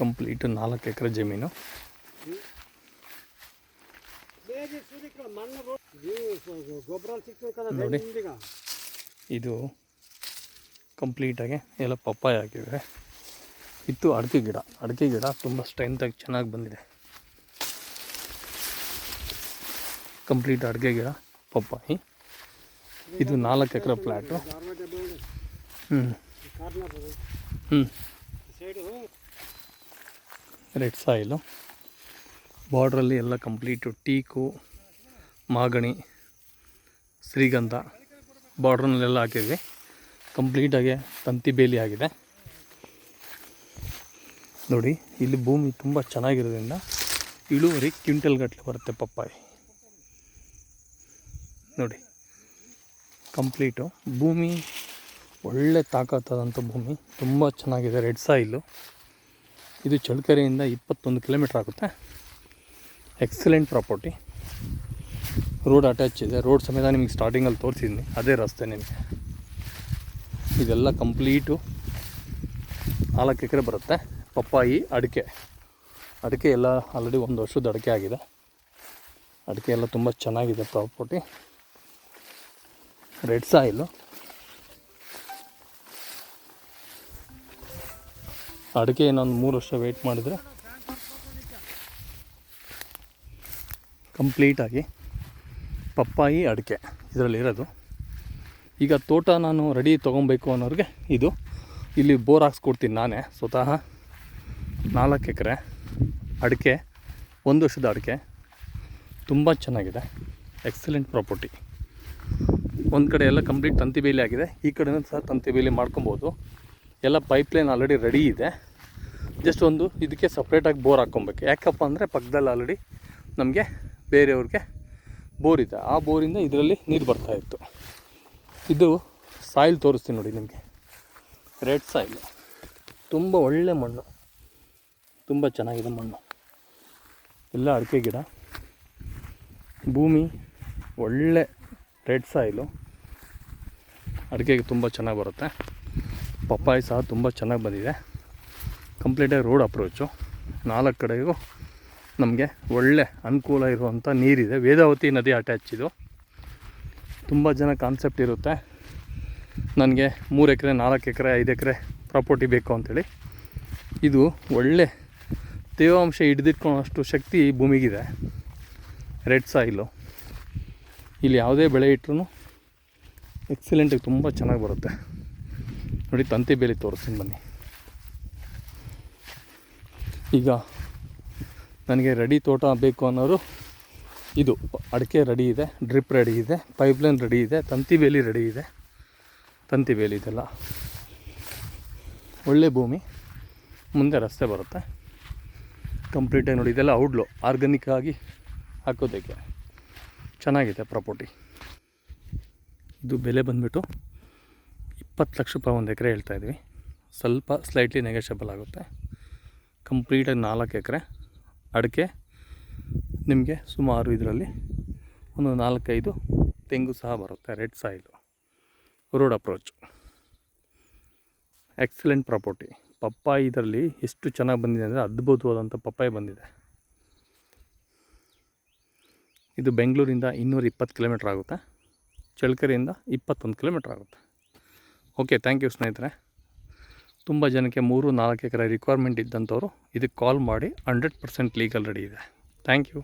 Complete ನಾಲ್ಕು ಎಕರೆ ಜಮೀನು. ನೋಡಿ. ಇದು ಕಂಪ್ಲೀಟಾಗಿ ಎಲ್ಲ ಪಪ್ಪಾಯ ಹಾಕಿದ್ದಾರೆ ಇತ್ತು ಅಡಿಕೆ ಗಿಡ. ಅಡಿಕೆ ಗಿಡ ತುಂಬ ಸ್ಟ್ರೆಂತಾಗಿ ಚೆನ್ನಾಗಿ ಬಂದಿದೆ. ಕಂಪ್ಲೀಟ್ ಅಡಿಕೆ ಗಿಡ ಪಪ್ಪಾಯಿ. ಇದು ನಾಲ್ಕು ಎಕರೆ ಫ್ಲ್ಯಾಟು ಹ್ಞೂ. ಹ್ಞೂ ರೆಡ್ ಸಾಯಿಲು ಬಾರ್ಡ್ರಲ್ಲಿ ಎಲ್ಲ ಕಂಪ್ಲೀಟು ಟೀಕು, ಮಾಗಣಿ, ಶ್ರೀಗಂಧ ಬಾರ್ಡ್ರಲ್ಲೆಲ್ಲ ಹಾಕಿದ್ವಿ. ಕಂಪ್ಲೀಟಾಗಿ ತಂತಿ ಬೇಲಿ ಆಗಿದೆ. ನೋಡಿ, ಇಲ್ಲಿ ಭೂಮಿ ತುಂಬ ಚೆನ್ನಾಗಿರೋದ್ರಿಂದ ಇಳುವರಿ ಕ್ವಿಂಟಲ್ ಗಟ್ಟಲೆ ಬರುತ್ತೆ ಪಪ್ಪಾಯಿ. ನೋಡಿ, ಕಂಪ್ಲೀಟು. ಭೂಮಿ ಒಳ್ಳೆ ತಾಕತ್ತಾದಂಥ ಭೂಮಿ. ತುಂಬ ಚೆನ್ನಾಗಿದೆ ರೆಡ್ ಸಾಯಿಲು. ಇದು ಚಳ್ಕೆರೆಯಿಂದ ಇಪ್ಪತ್ತೊಂದು ಕಿಲೋಮೀಟ್ರ್ ಆಗುತ್ತೆ. ಎಕ್ಸಲೆಂಟ್ ಪ್ರಾಪರ್ಟಿ ರೋಡ್ ಅಟ್ಯಾಚ್ ಇದೆ. ರೋಡ್ ಸಮೇತ ನಿಮಗೆ ಸ್ಟಾರ್ಟಿಂಗಲ್ಲಿ ತೋರಿಸಿದ್ದೀನಿ ಅದೇ ರಸ್ತೆ ನಿಮಗೆ. ಇದೆಲ್ಲ ಕಂಪ್ಲೀಟು ನಾಲ್ಕು ಎಕರೆ ಬರುತ್ತೆ. ಪಪ್ಪಾಯಿ, ಅಡಿಕೆ. ಅಡಿಕೆ ಎಲ್ಲ ಆಲ್ರೆಡಿ ಒಂದು ವರ್ಷದ ಅಡಿಕೆ ಆಗಿದೆ. ಅಡಿಕೆ ಎಲ್ಲ ತುಂಬ ಚೆನ್ನಾಗಿದೆ ಪ್ರಾಪರ್ಟಿ ರೆಡ್ ಸಾಯಿಲು ಅಡಿಕೆ ಇನ್ನೊಂದು ಮೂರು ವರ್ಷ ವೆಯ್ಟ್ ಮಾಡಿದರೆ ಕಂಪ್ಲೀಟಾಗಿ ಪಪ್ಪಾಯಿ ಅಡಿಕೆ ಇದರಲ್ಲಿರೋದು. ಈಗ ತೋಟ ನಾನು ರೆಡಿ ತೊಗೊಬೇಕು ಅನ್ನೋರಿಗೆ ಇದು. ಇಲ್ಲಿ ಬೋರ್ ಹಾಕ್ಸ್ಕೊಡ್ತೀನಿ ನಾನೇ ಸ್ವತಃ. ನಾಲ್ಕು ಎಕರೆ ಅಡಿಕೆ, ಒಂದು ವರ್ಷದ ಅಡಿಕೆ. ತುಂಬ ಚೆನ್ನಾಗಿದೆ. ಎಕ್ಸಲೆಂಟ್ ಪ್ರಾಪರ್ಟಿ ಒಂದು ಕಡೆ ಎಲ್ಲ ಕಂಪ್ಲೀಟ್ ತಂತಿ ಬೇಲಿ ಆಗಿದೆ. ಈ ಕಡೆನೂ ಸಹ ತಂತಿ ಬೇಲಿ ಮಾಡ್ಕೊಬೋದು. ಎಲ್ಲ ಪೈಪ್ಲೈನ್ ಆಲ್ರೆಡಿ ರೆಡಿ ಇದೆ. ಜಸ್ಟ್ ಒಂದು ಇದಕ್ಕೆ ಸಪ್ರೇಟಾಗಿ ಬೋರ್ ಹಾಕ್ಕೊಬೇಕು. ಯಾಕಪ್ಪ ಅಂದರೆ ಪಕ್ಕದಲ್ಲಿ ಆಲ್ರೆಡಿ ನಮಗೆ ಬೇರೆಯವ್ರಿಗೆ ಬೋರಿದೆ. ಆ ಬೋರಿಂದ ಇದರಲ್ಲಿ ನೀರು ಬರ್ತಾ ಇತ್ತು. ಇದು ಸಾಯಿಲ್ ತೋರಿಸ್ತೀನಿ ನೋಡಿ ನಿಮಗೆ. Red soil. ತುಂಬ ಒಳ್ಳೆ ಮಣ್ಣು. ತುಂಬ ಚೆನ್ನಾಗಿದೆ ಮಣ್ಣು. ಎಲ್ಲ ಅಡಿಕೆ ಗಿಡ. ಭೂಮಿ ಒಳ್ಳೆ ರೆಡ್ ಸಾಯಿಲು. ಅಡಿಕೆಗೆ ತುಂಬ ಚೆನ್ನಾಗಿ ಬರುತ್ತೆ. ಪಪ್ಪಾಯಿ ಸಹ ತುಂಬ ಚೆನ್ನಾಗಿ ಬಂದಿದೆ. ಕಂಪ್ಲೀಟಾಗಿ ರೋಡ್ ಅಪ್ರೋಚು. ನಾಲ್ಕು ಕಡೆಗೂ ನಮಗೆ ಒಳ್ಳೆ ಅನುಕೂಲ ಇರುವಂಥ ನೀರಿದೆ. ವೇದಾವತಿ ನದಿ ಅಟ್ಯಾಚ್ ಇದು. ತುಂಬ ಜನ ಕಾನ್ಸೆಪ್ಟ್ ಇರುತ್ತೆ. ನನಗೆ ಮೂರು ಎಕರೆ, ನಾಲ್ಕು ಎಕರೆ, ಐದು ಎಕರೆ ಪ್ರಾಪರ್ಟಿ ಬೇಕು ಅಂಥೇಳಿ ಇದು ಒಳ್ಳೆ ತೇವಾಂಶ ಹಿಡಿದಿಟ್ಕೊಳ್ಳೋಷ್ಟು ಶಕ್ತಿ ಭೂಮಿಗಿದೆ. ರೆಡ್ ಸಾಯಿಲು ಇಲ್ಲಿ ಯಾವುದೇ ಬೆಳೆ ಇಟ್ಟರು ಎಕ್ಸಲೆಂಟಿಗೆ ತುಂಬ ಚೆನ್ನಾಗಿ ಬರುತ್ತೆ. ನೋಡಿ, ತಂತಿ ಬೇಲಿ ತೋರಿಸ್ತೀನಿ ಬನ್ನಿ. ಈಗ ನನಗೆ ರೆಡಿ ತೋಟ ಬೇಕು ಅನ್ನೋರು ಇದು ಅಡಿಕೆ ರೆಡಿ ಇದೆ, ಡ್ರಿಪ್ ರೆಡಿ ಇದೆ, ಪೈಪ್ಲೈನ್ ರೆಡಿ ಇದೆ, ತಂತಿ ಬೇಲಿ ರೆಡಿ ಇದೆ. ತಂತಿ ಬೇಲಿ ಇದೆಲ್ಲ. ಒಳ್ಳೆ ಭೂಮಿ. ಮುಂದೆ ರಸ್ತೆ ಬರುತ್ತೆ. ಕಂಪ್ಲೀಟಾಗಿ ನೋಡಿ, ಇದೆಲ್ಲ ಔಡ್ಲು ಆರ್ಗಾನಿಕ್ ಆಗಿ ಹಾಕೋದಕ್ಕೆ. ಚೆನ್ನಾಗಿದೆ ಪ್ರಾಪರ್ಟಿ ಇದು ಬೆಲೆ ಬಂದುಬಿಟ್ಟು ಇಪ್ಪತ್ತು ಲಕ್ಷ ರೂಪಾಯಿ ಒಂದು ಎಕರೆ ಹೇಳ್ತಾಯಿದ್ವಿ ಸ್ವಲ್ಪ ಸ್ಲೈಟ್ಲಿ ನೆಗೆಷಬಲ್ ಆಗುತ್ತೆ. ಕಂಪ್ಲೀಟಾಗಿ ನಾಲ್ಕು ಎಕರೆ. ಅಡಿಕೆ ನಿಮಗೆ ಸುಮಾರು ಇದರಲ್ಲಿ ಒಂದು ನಾಲ್ಕೈದು ತೆಂಗು ಸಹ ಬರುತ್ತೆ, red soil road approach excellent property ಪಪ್ಪಾಯಿ ಇದರಲ್ಲಿ ಎಷ್ಟು ಚೆನ್ನಾಗಿ ಬಂದಿದೆ ಅಂದರೆ ಅದ್ಭುತವಾದಂಥ ಪಪ್ಪಾಯಿ ಬಂದಿದೆ. ಇದು ಬೆಂಗಳೂರಿಂದ ಇನ್ನೂರ ಇಪ್ಪತ್ತು ಕಿಲೋಮೀಟ್ರ್ ಆಗುತ್ತೆ. ಚಳ್ಳಕೆರೆಯಿಂದ ಇಪ್ಪತ್ತೊಂದು ಕಿಲೋಮೀಟ್ರ್ ಆಗುತ್ತೆ. ಓಕೆ ಥ್ಯಾಂಕ್ ಯು ಸ್ನೇಹಿತರೆ. ತುಂಬ ಜನಕ್ಕೆ ಮೂರು ನಾಲ್ಕು ಎಕರೆ ರಿಕ್ವೈರ್ಮೆಂಟ್ ಇದ್ದಂಥವ್ರು ಇದಕ್ಕೆ ಕಾಲ್ ಮಾಡಿ ಹಂಡ್ರೆಡ್ ಪರ್ಸೆಂಟ್ ಲೀಗಲ್ ರೆಡಿ ಇದೆ. Thank you